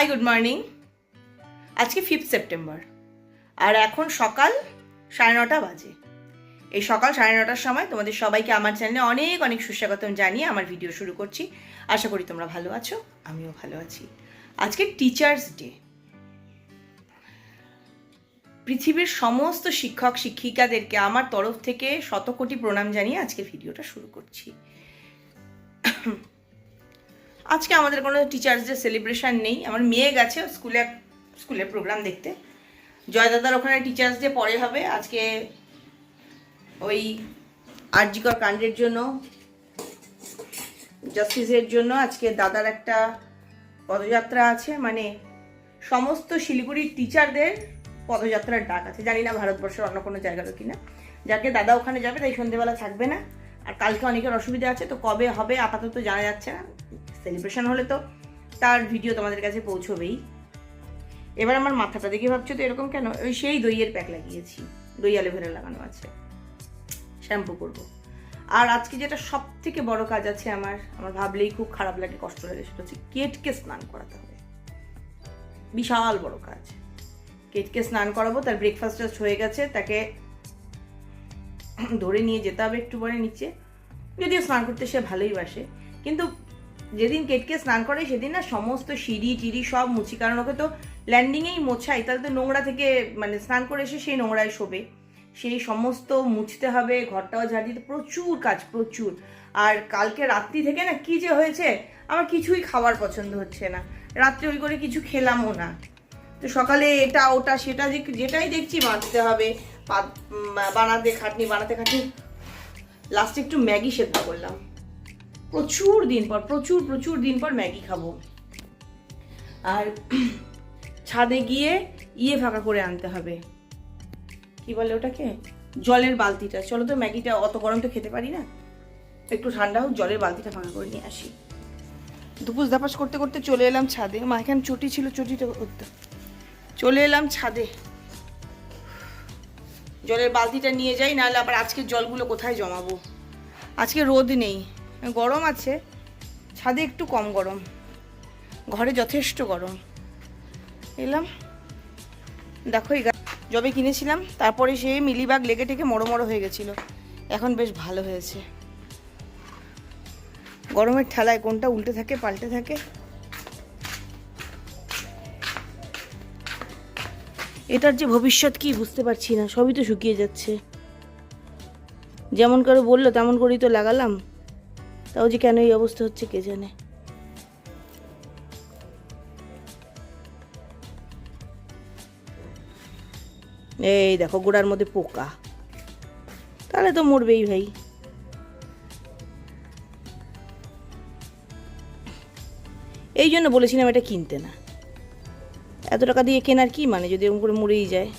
High good morning আজকে fifth September আর এখন সকাল সাড়ে নটা বাজে। এই সকাল সাড়ে নটার সময় তোমাদের সবাইকে আমার চ্যানেলে অনেক অনেক সুস্বাগতম জানিয়ে আমার ভিডিও শুরু করছি। আশা করি তোমরা ভালো আছো, আমিও ভালো আছি। আজকে টিচার্স ডে পৃথিবীর সমস্ত শিক্ষক, শিক্ষিকাদেরকে আমার তরফ থেকে শত কোটি প্রণাম জানিয়ে আজকে ভিডিওটা শুরু করছি। আজকে আমাদের কোনো টিচার্স ডে সেলিব্রেশন নেই। আমার মেয়ে গেছে স্কুলে স্কুলের প্রোগ্রাম দেখতে। জয়দাদার ওখানে টিচার্স ডে পরে হবে। আজকে ওই আরজিকর কাণ্ডের জন্য জাস্টিসের জন্য আজকে দাদার একটা পদযাত্রা আছে। মানে সমস্ত শিলিগুড়ির টিচারদের পদযাত্রার ডাক আছে। জানি না ভারতবর্ষের অন্য কোনো জায়গারও কিনা। যাকে দাদা ওখানে যাবে, তাই সন্ধেবেলা থাকবে না। আর কালকে অনেকের অসুবিধা আছে, তো কবে হবে আপাতত জানা যাচ্ছে না। সেলিব্রেশন হলে তো তার ভিডিও তোমাদের কাছে পৌঁছবেই। এবার আমার মাথাটা দেখে ভাবছ তো এরকম কেন? ওই সেই দইয়ের প্যাক লাগিয়েছি। দই অ্যালোভেরা লাগানো আছে। শ্যাম্পু করব। আর আজকে যেটা সব থেকে বড় কাজ আছে আমার আমার ভাবলেই খুব খারাপ লাগে, কষ্ট লাগে, সেটা হচ্ছে কেটকে স্নান করাতে হবে। বিশাল বড় কাজ। কেটকে স্নান করাবো, তার ব্রেকফাস্ট টাস্ট হয়ে গেছে, তাকে ধরে নিয়ে যেতে হবে একটু পরে নিচে। যদিও স্নান করতে সে ভালোই বাসে, কিন্তু যেদিন কেটকে স্নান করে, সেদিন না সমস্ত সিঁড়ি টিড়ি সব মুছি, কারণ ওকে তো ল্যান্ডিংয়েই মোছাই, তাহলে তো নোংরা থেকে মানে স্নান করে এসে সেই নোংরায় শোবে। সেই সমস্ত মুছতে হবে, ঘরটাও ঝাড় প্রচুর কাজ, প্রচুর। আর কালকে রাত্রি থেকে না কি যে হয়েছে, আমার কিছুই খাওয়ার পছন্দ হচ্ছে না। রাত্রে ওই করে কিছু খেলামও না। তো সকালে এটা, ওটা, সেটা যে, যেটাই দেখছি বাঁচতে হবে বানাতে, খাটনি বানাতে, খাটনি। লাস্টে একটু ম্যাগি সেদ্ধ করলাম। প্রচুর দিন পর, প্রচুর প্রচুর দিন পর ম্যাগি খাব। আর ছাদে গিয়ে ইয়ে ফাঁকা করে আনতে হবে। কি বলে ওটাকে? জলের বালতিটা। চলো তো ম্যাগিটা অত গরম তো খেতে পারি না। একটু ঠান্ডা হোক, জলের বালতিটা ফাঁকা করে নিয়ে আসি। দুপুস দাপাস করতে করতে চলে এলাম ছাদে। মা, এখানে চটি ছিল, চটিটা করতে। চলে এলাম ছাদে। জলের বালতিটা নিয়ে যাই, নাহলে আবার আজকে জলগুলো কোথায় জমাবো? আজকে রোদ নেই। গরম আছে, ছাদে একটু কম গরম। ঘরে যথেষ্ট গরম। এলাম। দেখো এই যবে কিনেছিলাম, তারপরে সে মিলিবাগ লেগে টেকে মরো মরো হয়ে গেছিল। এখন বেশ ভালো হয়েছে। গরমের ঠেলায় কোনটা উল্টে থাকে, পাল্টে থাকে? এটার যে ভবিষ্যৎ কি বুঝতে পারছি না, সবই তো শুকিয়ে যাচ্ছে। যেমন করে বলল, তেমন করেই তো লাগালাম। তাও যে কেন এই অবস্থা হচ্ছে কে জানে? এই দেখো, গোড়ার মধ্যে পোকা। তাহলে তো মরবেই ভাই। এই জন্য বলেছিলাম এটা কিনতে না। এত টাকা দিয়ে কেনার কি মানে? যদি এরকম করে মরেই যায়।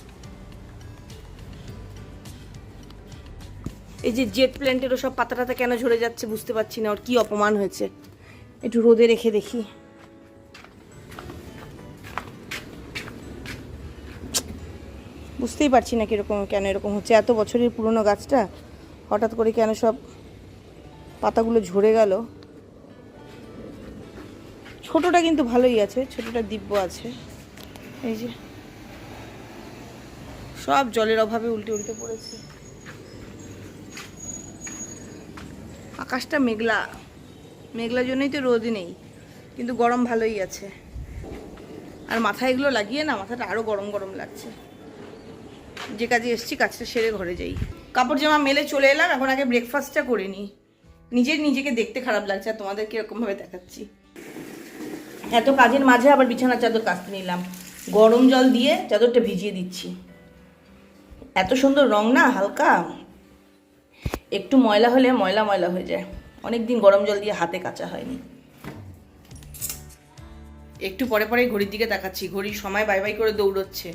এই যে জেট প্ল্যান্টেরও সব পাতা টাতা কেন ঝরে যাচ্ছে বুঝতে পারছি না, ওর কি অপমান হয়েছে? একটু রোদে রেখে দেখি। বুঝতেই পারছি না কীরকম, কেন এরকম হচ্ছে। এত বছরের পুরনো গাছটা, হঠাৎ করে কেন সব পাতাগুলো ঝরে গেল? ছোটটা কিন্তু ভালোই আছে, ছোটটা দিব্য আছে। এই যে, সব জলের অভাবে উল্টে উল্টে পড়েছে। আকাশটা মেঘলা। মেঘলার জন্যই তো রোদ নেই, কিন্তু গরম ভালোই আছে। আর মাথায় এগুলো লাগিয়ে না, মাথাটা আরও গরম গরম লাগছে। যে কাজে এসছি, কাজটা সেরে ঘরে যাই। কাপড় জামা মেলে চলে এলাম, এখন আগে ব্রেকফাস্টটা করে নিই। নিজের নিজেকে দেখতে খারাপ লাগছে, আর তোমাদের কীরকমভাবে দেখাচ্ছি। এত কাজের মাঝে আবার বিছানার চাদর কাচতে নিলাম। গরম জল দিয়ে চাদরটা ভিজিয়ে দিচ্ছি। এত সুন্দর রং না, হালকা। একটু ময়লা হলে ময়লা ময়লা হয়ে যায়। অনেক দিন গরম জল দিয়ে হাতে কাচা হয়নি। একটু পরে পরে ঘড়ির দিকে তাকাচ্ছি। ঘড়ির সময় বাই বাই করে দৌড়চ্ছে।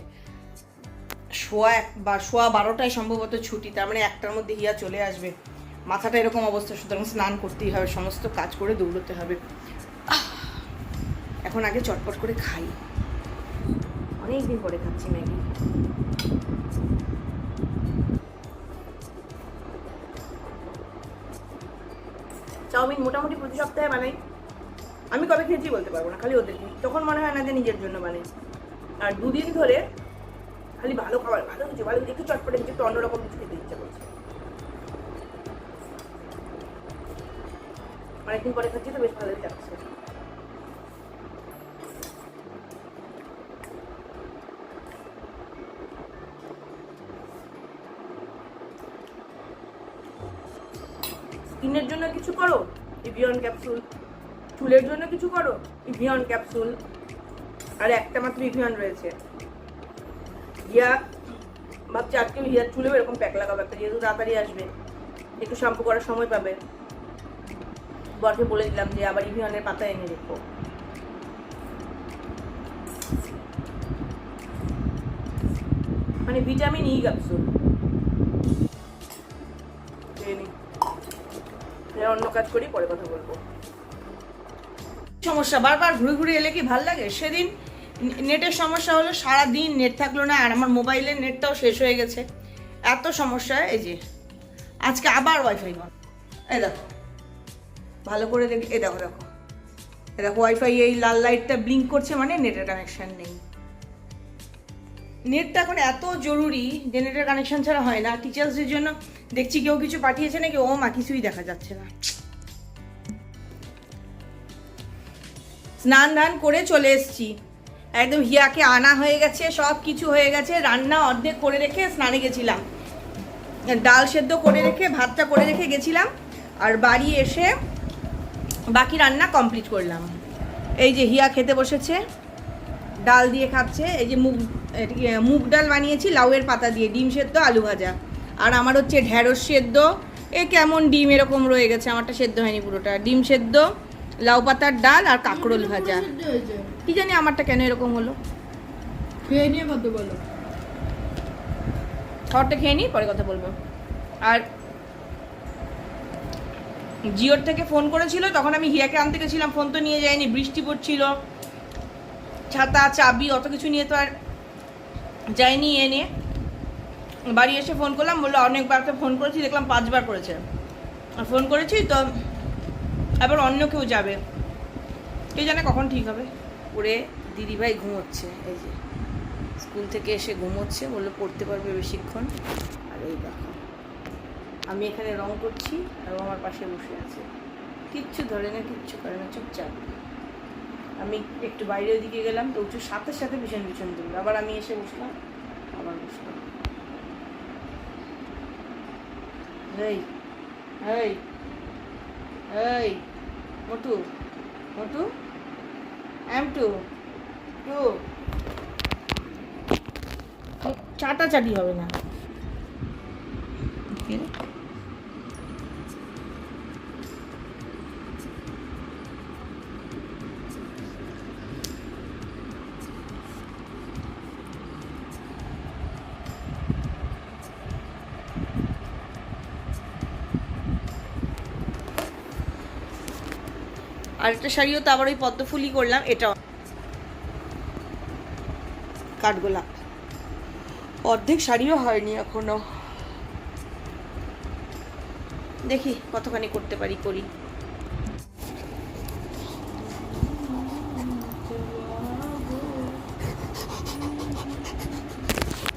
শোয়া এক বা, শোয়া বারোটায় সম্ভবত ছুটি, তার মানে একটার মধ্যে হিয়া চলে আসবে। মাথাটা এরকম অবস্থা, সুতরাং স্নান করতেই হবে, সমস্ত কাজ করে দৌড়তে হবে। এখন আগে চটপট করে খাই। অনেক দিন পরে খাচ্ছি ম্যাগি। চাউমিন মোটামুটি প্রতি সপ্তাহে বানাই। আমি কবে খেয়েছি বলতে পারব না, খালি ওদেরকে। তখন মনে হয় না যে নিজের জন্য বানাই। আর দুদিন ধরে খালি ভালো খাবার, ভালো কিছু ভালো একটু চটপটে কিছু একটু অন্যরকম কিছু খেতে ইচ্ছা করছে। অনেকদিন পরে খাচ্ছি তো বেশ ভালোই লাগছে স্কিনের জন্য কিছু করো ইভিয়ন ক্যাপসুল চুলের জন্য কিছু করো ইভিয়ন ক্যাপসুল আর একটা মাত্র ইভিয়ন রয়েছে। হিয়া ভাবছি আজকে হিয়ার চুলেও এরকম প্যাক লাগাবো একটা, যেহেতু তাড়াতাড়ি আসবে। একটু শ্যাম্পু করার সময় পাবে। বরকে বলে দিলাম যে আবার ইভিয়নের পাতা এনে রেখো। মানে ভিটামিন ই ক্যাপসুল অন্য কাজ করি, পরে কথা বলব। সমস্যা, বারবার ঘুরে ঘুরে এলে কি ভালো লাগে? সেদিন নেটের সমস্যা হলো সারা দিন নেট থাকল না, আর আমার মোবাইলের নেটটাও শেষ হয়ে গেছে। এত সমস্যা, এই যে, আজকে আবার ওয়াইফাই বন্ধ। এই দেখো, ভালো করে দেখি এ দেখো দেখো। এ দেখো ওয়াইফাই এই লাল লাইটটা ব্লিঙ্ক করছে মানে নেটের কানেকশন নেই। নেটটা এখন এত জরুরি যে নেটের কানেকশন ছাড়া হয় না। টিচার্সদের জন্য দেখছি কেউ কিছু পাঠিয়েছে নাকি? ও মা, কিছুই দেখা যাচ্ছে না। স্নান ধান করে চলে এসেছি। একদম হিয়াকে আনা হয়ে গেছে, সব কিছু হয়ে গেছে। রান্না অর্ধেক করে রেখে স্নানে গেছিলাম। ডাল সেদ্ধ করে রেখে, ভাতটা করে রেখে গেছিলাম। আর বাড়ি এসে বাকি রান্না কমপ্লিট করলাম। এই যে হিয়া খেতে বসেছে, ডাল দিয়ে খাচ্ছে। এই যে মুগ মুগ ডাল বানিয়েছি, লাউয়ের পাতা দিয়ে, ডিম সেদ্ধ, আলু ভাজা। আর আমার হচ্ছে ঢ্যাঁড়স সেদ্ধ। এ কেমন ডিম এরকম রয়ে গেছে আমারটা সেদ্ধ হয়নি পুরোটা। ডিম সেদ্ধ লাউ পাতার ডাল আর কাঁকরোল ভাজা। কি জানি আমারটা কেন এরকম হলো? খেয়ে নিয়ে কত বলো। খাবারটা খেয়ে নিই পরে কথা বলব। আর জিওর থেকে ফোন করেছিল তখন আমি হিয়াকে আনতে গেছিলাম ফোন তো নিয়ে যাইনি বৃষ্টি পড়ছিল। ছাতা চাবি অত কিছু নিয়ে তো আর যাইনি এ নিয়ে বাড়ি এসে ফোন করলাম, বলল অনেকবার তো ফোন করেছি, দেখলাম পাঁচবার করেছে। আর ফোন করেছি তো, আবার অন্য কেউ যাবে। কে জানে কখন ঠিক হবে। ওরে দিদিভাই ঘুমোচ্ছে, এই যে। স্কুল থেকে এসে ঘুমোচ্ছে, বলল পড়তে পারবে বেশিক্ষণ। আর এই দেখো, আমি এখানে রং করছি, আর আমার পাশে বসে আছে। কিচ্ছু ধরে না, কিচ্ছু করে না, চুপচাপ। আমি একটু বাইরের দিকে গেলাম, তো উঁচু সাথে সাথে ভীষণ ভীষণ দূর আবার আমি এসে বসলাম, আবার বসলাম। এই এই এই Motu Motu M two two. চাটা চাটি হবে না। আরেকটা শাড়িও তো আবার ওই পদ্মফুলি করলাম এটা কাঠগোলাপ। অর্ধেক শাড়িও হয়নি এখনও। দেখি কতখানি করতে পারি, করি।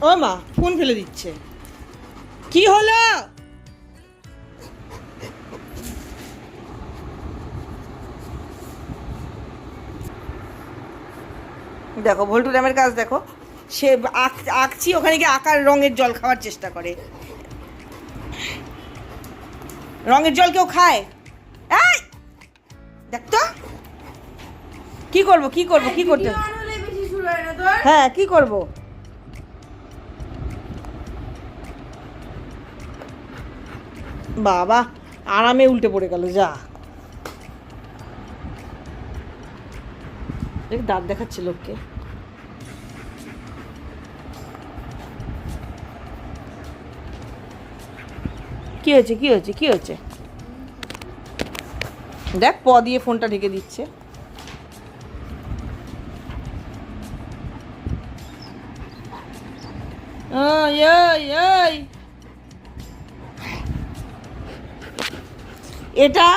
ও মা, ফোন ফেলে দিচ্ছে। কি হলো? দেখো ভল্টু র্যামের কাজ দেখো। সে আঁক- আঁকছি ওখানে গিয়ে আঁকার রঙের জল খাওয়ার চেষ্টা করে। রঙের জল কেউ খায়? দেখ তো। কি করব কি করব কি করতে হয় হ্যাঁ কি করব? বাবা আরামে উল্টে পড়ে গেল যা। দাঁত দেখাচ্ছে লোককে। কি হয়েছে কি হয়েছে কি হয়েছে? দেখ, প দিয়ে ফোনটা ঢেকে দিচ্ছে। ওই ওই ওই এটা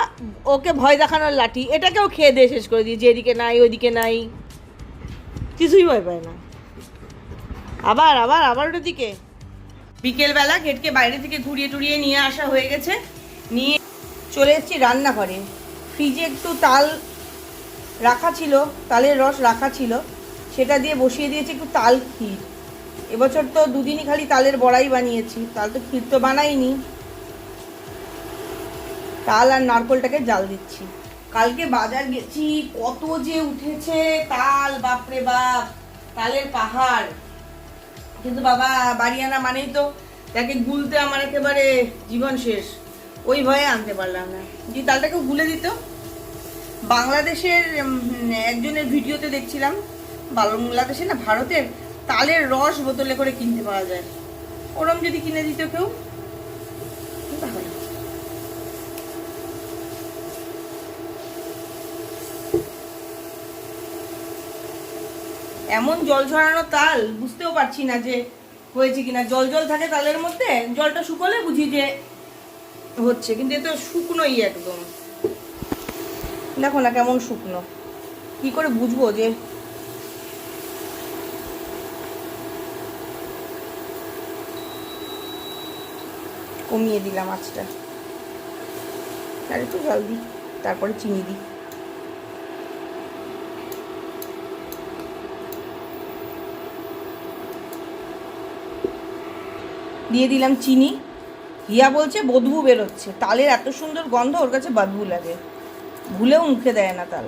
ওকে ভয় দেখানোর লাঠি, এটাকেও খেয়ে দিয়ে শেষ করে দিয়েছে, এদিকে নাই, ওইদিকে নাই। কিছুই ভয় পায় না। আবার আবার আবার ওটার দিকে। বিকেলবেলা গেটকে বাইরে থেকে ঘুরিয়ে টুরিয়ে নিয়ে আসা হয়ে গেছে। নিয়ে চলে এসেছি রান্নাঘরে। ফ্রিজে একটু তাল রাখা ছিল, তালের রস রাখা ছিল। সেটা দিয়ে বসিয়ে দিয়েছি একটু তাল ক্ষীর। এবছর তো দুদিনই খালি তালের বড়াই বানিয়েছি, তাল তো ক্ষীর তো বানাইনি। তাল আর নারকলটাকে জাল দিচ্ছি। কালকে বাজার গেছি, কত যে উঠেছে, তাল, বাপরে বাপ, তালের পাহাড়। কিন্তু বাবা, বাড়ি আনা মানেই তো, তাকে গুলতে আমার একেবারে জীবন শেষ। ওই ভয়ে আনতে পারলাম না। যে তালটাকে গুলে দিত। বাংলাদেশের একজনের ভিডিওতে দেখছিলাম, বাংলাদেশে না ভারতের তালের রস বোতলে করে কিনতে পাওয়া যায়। ওরম যদি কিনে দিত কেউ তাহলে এমন জল ঝরানো তাল বুঝতেও পারছি না যে হয়েছে কিনা। জল জল থাকে তালের মধ্যে, জলটা শুকোলে বুঝি যে হচ্ছে, কিন্তু এ তো শুকনোই একদম। দেখো না কেমন শুকনো। কি করে বুঝব যে? কমিয়ে দিলাম আঁচটা। আর একটু জল দিই, তারপরে চিনি দিই। দিয়ে দিলাম চিনি। হিয়া বলছে, বদবু বেরোচ্ছে। তালের এত সুন্দর গন্ধ, ওর কাছে বদবু লাগে। ভুলেও মুখে দেয় না তাল।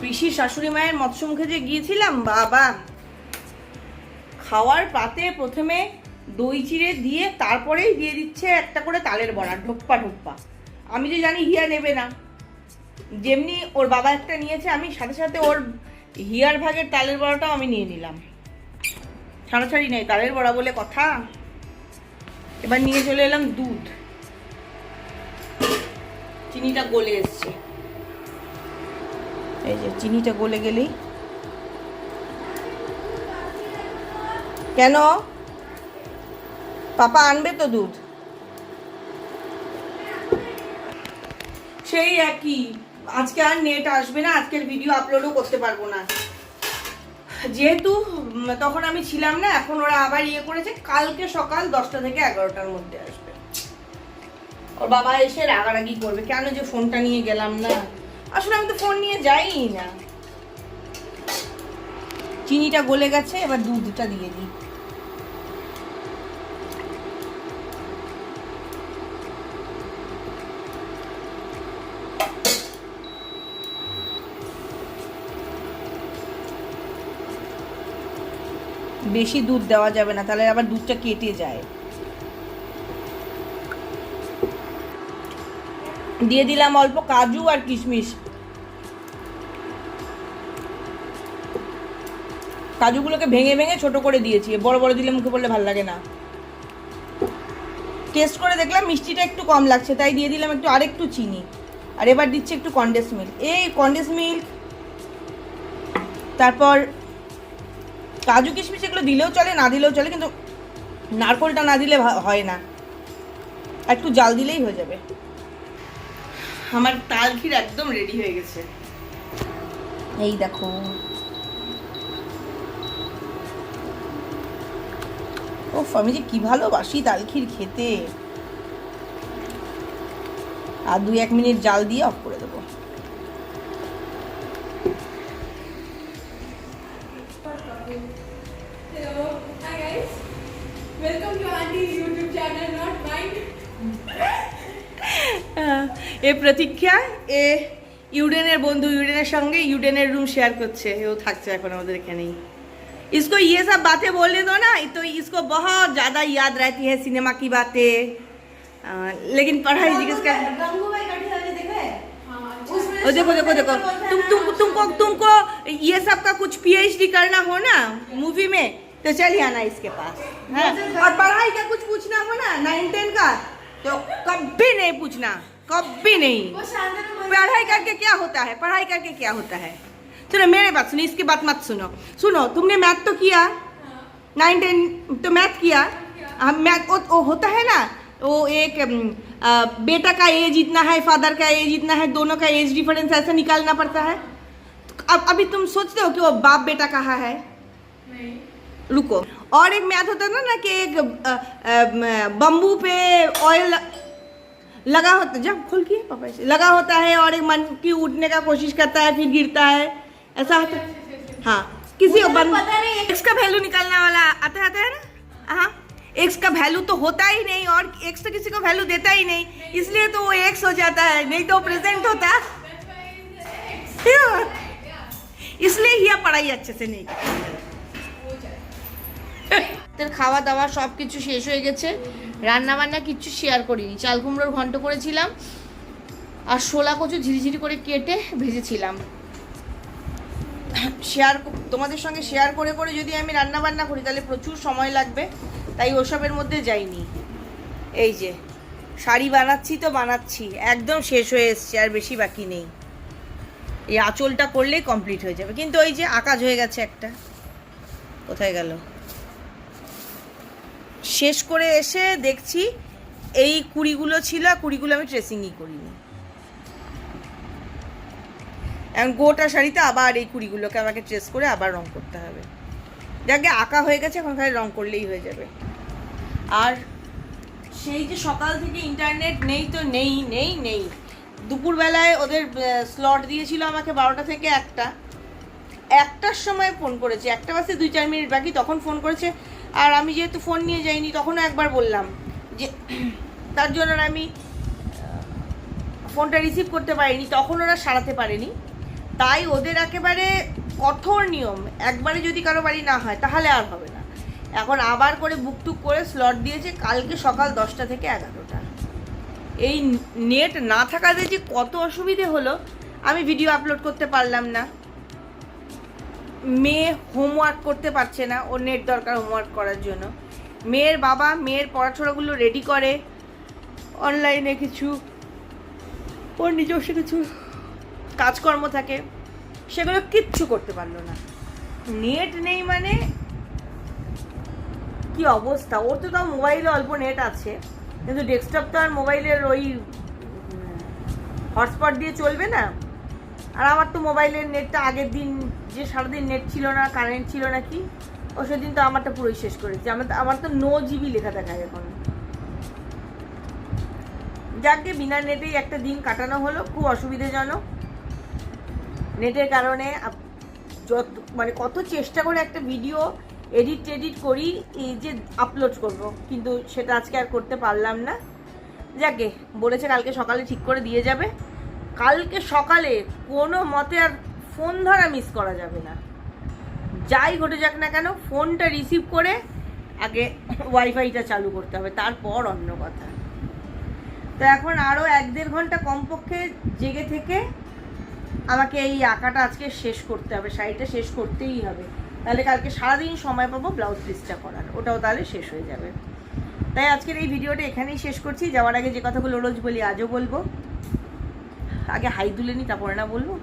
পিসির শাশুড়ি মায়ের মৎস্য মুখে যে গিয়েছিলাম, বাবা! খাওয়ার পাতে প্রথমে দই চিড়ে দিয়ে তারপরেই দিয়ে দিচ্ছে একটা করে তালের বড়া, ঢোপ্পা ঢোপ্পা। আমি যে জানি হিয়া নেবে না। যেমনি ওর বাবা একটা নিয়েছে, আমি সাথে সাথে ওর হিয়ার ভাগের তালের বড়াটাও আমি নিয়ে নিলাম। ছাড়াছাড়ি নেই, তালের বড়া বলে কথা। এবার নিয়ে চলে এলাম দুধ। চিনিটা গলে এসছে। এই যে চিনিটা গলে গেলেই। কেন? পাপা আনবে তো দুধ? সেই একই। আজকে আর নেট আসবে না, আজকের ভিডিও আপলোডও করতে পারব না। যেহেতু তখন আমি ছিলাম না, এখন ওরা আবার ইয়ে করেছে, কালকে সকাল দশটা থেকে এগারোটার মধ্যে আসবে। ওর বাবা এসে রাগারাগি করবে, কেন যে ফোনটা নিয়ে গেলাম না? আসলে আমি তো ফোন নিয়ে যাইই না। চিনিটা গলে গেছে, এবার দুধটা দিয়ে দিই। বেশি দুধ দেওয়া যাবে না, তাহলে আবার দুধটা কেটে যায়। দিয়ে দিলাম অল্প কাজু আর কিশমিশ। কাজুগুলোকে ভেঙে ভেঙে ছোট করে দিয়েছি বড় বড় দিলে মুখে পড়লে ভালো লাগে না। টেস্ট করে দেখলাম মিষ্টিটা একটু কম লাগছে, তাই দিয়ে দিলাম একটু আরেকটু চিনি। আর এবার দিচ্ছি একটু কন্ডেন্স মিল্ক। এই কন্ডেন্স মিল্ক, তারপর কাজু কিশমিশ এগুলো দিলেও চলে না দিলেও চলে কিন্তু নারকলটা না দিলে হয় না। একটু জাল দিলেই হয়ে যাবে। আমার তাল ক্ষীর একদম রেডি হয়ে গেছে। এই দেখো। ও আমি যে কি ভালোবাসি তাল ক্ষীর খেতে। আর দুই এক মিনিট জাল দিয়ে অফ করে দেবো। এ প্রতীক্ষা এ ইউডেনের বন্ধু ইউডেনের সঙ্গে ইউডেনের রুম শেয়ার করছে ও থাকছে এখন আমাদের এখানেই इसको ये सब बातें बोलने दो ना तो इसको बहुत ज़्यादा याद रहती है सिनेमा की बातें अ, लेकिन पढ़ाई जिज्ञेस कर ओ देखो देखो देखो तुम तुम तुमको तुमको ये सब का कुछ पीएचडी करना हो ना मूवी में तो चलिए आना इसके पास हाँ? और पढ़ाई का कुछ पूछना हो ना नाइन टेन का तो कभी नहीं पूछना कभी नहीं। पढ़ाई करके क्या होता है? पढ़ाई करके क्या होता है? सुनो मेरे बात सुनो इसकी बात मत सुनो। सुनो तुमने मैथ तो किया? नाइन टेन तो मैथ किया? हम मैथ वो, वो होता है ना वो एक अ, बेटा का एज इतना है फादर का एज इतना है दोनों का एज डिफरेंस ऐसा निकालना पड़ता है। तो अब अभी तुम सोचते हो कि वो बाप बेटा कहाँ है? नहीं। रुको। और एक मैथ होता था ना ना कि एक बम्बू पे ऑयल लगा होता जब खोल किए पापा से लगा होता है और एक मन की उठने का कोशिश करता है फिर गिरता है ऐसा होता हाँ। किसी को मुझे बन पता नहीं एक्स का वैल्यू निकालने वाला आता आता है ना? हाँ एक्स का वैल्यू तो होता ही नहीं और एक्स तो किसी को वैल्यू देता ही नहीं। इसलिए तो वो एक्स हो जाता है नहीं तो प्रेजेंट होता। इसलिए ही पढ़ाई अच्छे से नहीं की। খাওয়া দাওয়া সব কিছু শেষ হয়ে গেছে। রান্না বান্না কিচ্ছু শেয়ার করিনি। চাল কুমড়োর ঘন্ট করেছিলাম আর শোলা কচু ঝিরিঝিরি করে কেটে ভেজেছিলাম। শেয়ার তোমাদের সঙ্গে শেয়ার করে করে যদি আমি রান্না বান্না করি, তাহলে প্রচুর সময় লাগবে। তাই ওসবের মধ্যে যাইনি। এই যে, শাড়ি বানাচ্ছি তো বানাচ্ছি। একদম শেষ হয়ে এসছে, আর বেশি বাকি নেই। এই আঁচলটা করলেই কমপ্লিট হয়ে যাবে। কিন্তু ওই যে আকাজ হয়ে গেছে একটা। কোথায় গেল? শেষ করে এসে দেখছি এই কুড়িগুলো ছিল আর কুড়িগুলো আমি ট্রেসিংই করিনি। গোটা শাড়িতে আবার এই কুড়িগুলোকে আমাকে ট্রেস করে আবার রং করতে হবে। যাকে আঁকা হয়ে গেছে, এখন খালি রং করলেই হয়ে যাবে। আর সেই যে সকাল থেকে ইন্টারনেট নেই তো নেই নেই নেই। দুপুরবেলায় ওদের স্লট দিয়েছিল আমাকে বারোটা থেকে একটা। একটার সময় ফোন করেছে, একটা বাসে দুই চার মিনিট বাকি, তখন ফোন করেছে আর আমি যেহেতু ফোন নিয়ে যাইনি, তখনও একবার বললাম যে, তার জন্য আমি ফোনটা রিসিভ করতে পারিনি, তখন ওরা সারাতে পারেনি। তাই ওদের একেবারে কঠোর নিয়ম, একবারে যদি কারও বাড়ি না হয়, তাহলে আর হবে না। এখন আবার করে বুক টুক করে স্লট দিয়েছে, কালকে সকাল দশটা থেকে এগারোটা। এই নেট না থাকাতে যে কত অসুবিধে হলো, আমি ভিডিও আপলোড করতে পারলাম না। মেয়ে হোমওয়ার্ক করতে পারছে না ওর নেট দরকার হোমওয়ার্ক করার জন্য। মেয়ের বাবা, মেয়ের পড়াশোনাগুলো রেডি করে অনলাইনে কিছু, ওর নিজস্ব কিছু কাজকর্ম থাকে, সেগুলো কিচ্ছু করতে পারল না। নেট নেই মানে কি অবস্থা? ওর তো তাও মোবাইলে অল্প নেট আছে, কিন্তু ডেস্কটপ তো আর মোবাইলের ওই হটস্পট দিয়ে চলবে না। আর আমার তো মোবাইলের নেটটা আগের দিন যে সারাদিন নেট ছিল না কারেন্ট ছিল না কি ও সেদিন তো আমারটা পুরোই শেষ করেছে। আমার আমার তো নো জিবি লেখা দেখায় এখন। যাকে বিনা নেটেই একটা দিন কাটানো হলো, খুব অসুবিধাজনক। নেটের কারণে যত মানে কত চেষ্টা করে একটা ভিডিও এডিট টেডিট করি, এই যে আপলোড করব। কিন্তু সেটা আজকে আর করতে পারলাম না। যাকে, বলেছে কালকে সকালে ঠিক করে দিয়ে যাবে। কালকে সকালে কোনো মতে আর ফোন ধরা মিস করা যাবে না। যাই ঘটে যাক না কেন ফোনটা রিসিভ করে আগে ওয়াইফাইটা চালু করতে হবে, তারপর অন্য কথা। তো এখন আরও এক দেড় ঘণ্টা কমপক্ষে জেগে থেকে আমাকে এই আঁকাটা আজকে শেষ করতে হবে, শাড়িটা শেষ করতেই হবে। তাহলে কালকে সারাদিন সময় পাবো ব্লাউজ পিসটা করার ওটাও তাহলে শেষ হয়ে যাবে। তাই আজকের এই ভিডিওটা এখানেই শেষ করছি। যাওয়ার আগে যে কথাগুলো রোজ বলি, আজও বলব। আগে হাই তুলে নি, তারপরে না বলব।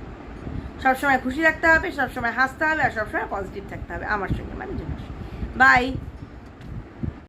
সবসময় খুশি রাখতে হবে, সবসময় হাসতে হবে, আর সবসময় পজিটিভ থাকতে হবে, আমার সঙ্গে মানে বাই